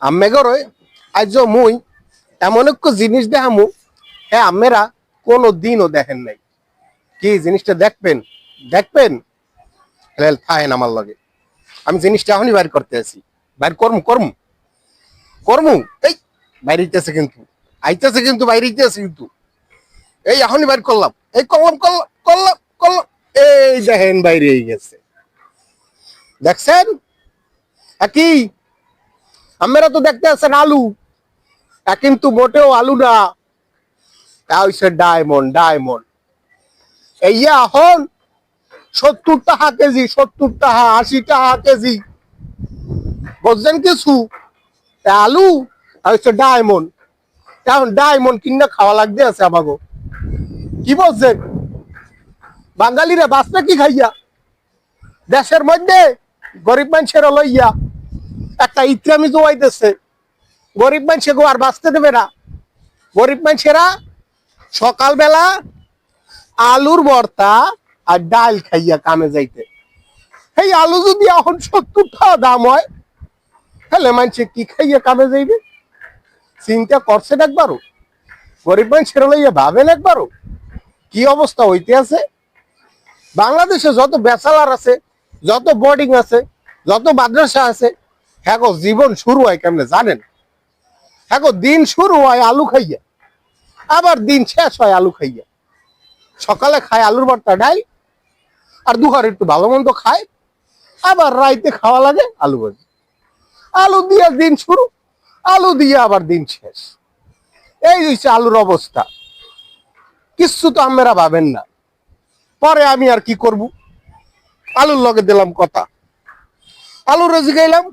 আম্মেগর আজ মুই এমন এক জিনিস দেখামু হ্যাঁ আম্মেরা কোনো দিনও দেখেন নাই। কি জিনিসটা দেখবেন? দেখবেন? থাকেন আমার লগে। আমি জিনিসটা এখনই বাইর করতে আছি। বাইর করমু করমু। করমু? এই, বাইরে হইতেছে কিন্তু। আইতেছে কিন্তু, বাইরে হইতেছে কিন্তু। এই, এখনই বাইর করলাম। এই, করলাম করলাম করলাম করলাম। এই দেখেন, বাইরে গেছে। দেখছেন? কি আমরা তো দেখতে আছেন আলু। কিন্তু মোটেও আলু না। ডায়মন্ড ডায়মন্ড এই এখন সত্তর টাকা কেজি, সত্তর টাকা, আশি টাকা কেজি। বুঝছেন কিছু? আলু ডায়মন্ড এখন ডায়মন্ড কিনা খাওয়া লাগতে আছে আমাকে কি বলছেন? বাঙালিরা বাঁচবে কি খাইয়া? দেশের মধ্যে গরিব মানুষের লইয়া একটা ইত্রামি জোয়াইতেছে গরিব মানুষে গো আর বাঁচতে দেবে না। গরিব মানুষেরা সকালবেলা আলুর ভর্তা আর ডাল খাইয়া কামে যাইতে। এই আলু যদি এখন সত্তর টাকা দাম হয়, তাহলে মানুষে কি খাইয়া কামে যাইবে? চিন্তা করছেন একবারও? গরিব মানুষের লইয়া ভাবেন একবারও? কি অবস্থা হইতে আছে? বাংলাদেশে যত বেসালার আছে, যত বোর্ডিং আছে, যত মাদ্রাসা আছে হ্যাঁ জীবন শুরু হয় কেমনে জানেন? হ্যাঁ দিন শুরু হয় আলু খাইয়া, আবার দিন শেষ হয় আলু খাইয়া। সকালে খায় আলুর ভর্তা ডাল আর দুহার একটু ভালো মন্দ খায়, আবার রাইতে খাওয়া লাগে আলু ভাজি। আলু দিয়ে দিন শুরু, আলু দিয়ে আবার দিন শেষ। এই হচ্ছে আলুর অবস্থা। কিচ্ছু তো আমরা ভাবেন না। পরে আমি আর কি করব? আলুর লগে দিলাম কথা। আলু রোজি গেলাম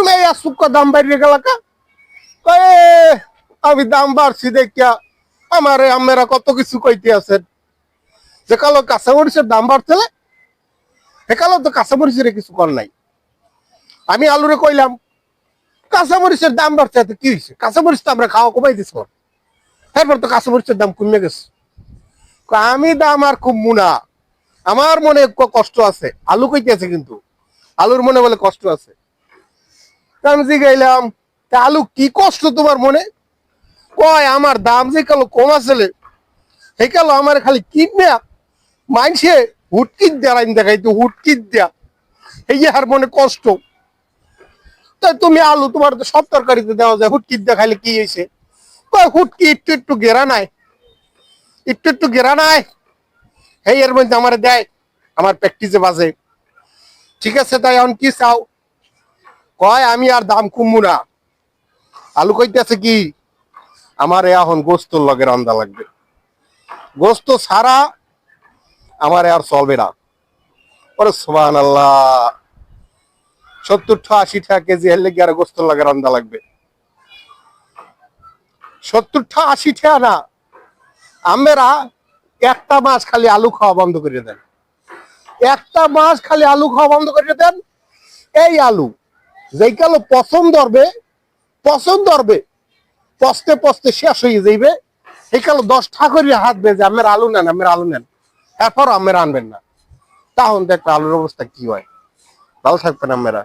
তুমি এই সুক্কা দাম গেলাকা কয়ে, আমি দাম বাড়ছি দেখিয়া আমারে আমেরা কত কিছু কইতে আছেন যে কালো কাঁচামরিচের দাম বাড়তেলে সে কালো তো কাঁচামরিচের কিছু কর নাই। আমি আলুরে কইলাম কাঁচামরিচের দাম বাড়ছে, এতে কি হয়েছে কাঁচামরিচ তো আমরা খাওয়া কমাই দিছি এরপর তো কাঁচামরিচের দাম কমে গেছে। আমি দাম আর কমবো না। আমার মনে কষ্ট আছে। আলু কইতে আছে কিন্তু। আলুর মনে বলে কষ্ট আছে। আমি জিগাইলাম তা আলু কি কষ্ট তোমার মনে? কয়, আমার দাম যে কালো কম আসলে। সেই কালো আমার খালি কিনে মানছে হুটকিট দেয়া রাইন দেখাইতো হুটকিট দেয়া। এই আর মনে কষ্ট। তাই তুমি আলু তোমার সব তরকারিতে দেওয়া যায় হুটকিট দেয়া খাইলে কি হয়েছে কয়, হুটকি একটু একটু গেরা নাই। একটু একটু গেরা নাই। এই এর মধ্যে আমার দেয়। আমার প্র্যাকটিসে বাজে। ঠিক আছে, তাই এখন কি চাও? কয়, আমি আর দাম কমবো না। আলু কইতেছে কি, আমার এখন গোস্তর লগে রান্দা লাগবে। গোস্ত ছাড়া আমার আর চলবে না। ওরে সোহান আল্লাহ সত্তর টা আশি টাকা কেজি হলে কি আর গোস্তর লগে রান্দা লাগবে। সত্তর টা আশি টাকা না, আমরা একটা মাস খালি আলু খাওয়া বন্ধ করে দেন। একটা মাস খালি আলু খাওয়া বন্ধ করে দেন, এই আলু যেই কালো পছন্দ ধরবে পছন্দ ধরবে পস্তে পস্তে শেষ হয়ে যাইবে। এই কালো দশ ঠাকুরের হাত বেজে আমের আলু নেন, আমের আলু নেন। এরপর আমের আনবেন না। তখন দেখবে আলুর অবস্থা কি হয়? ভালো থাকবেন আমরা।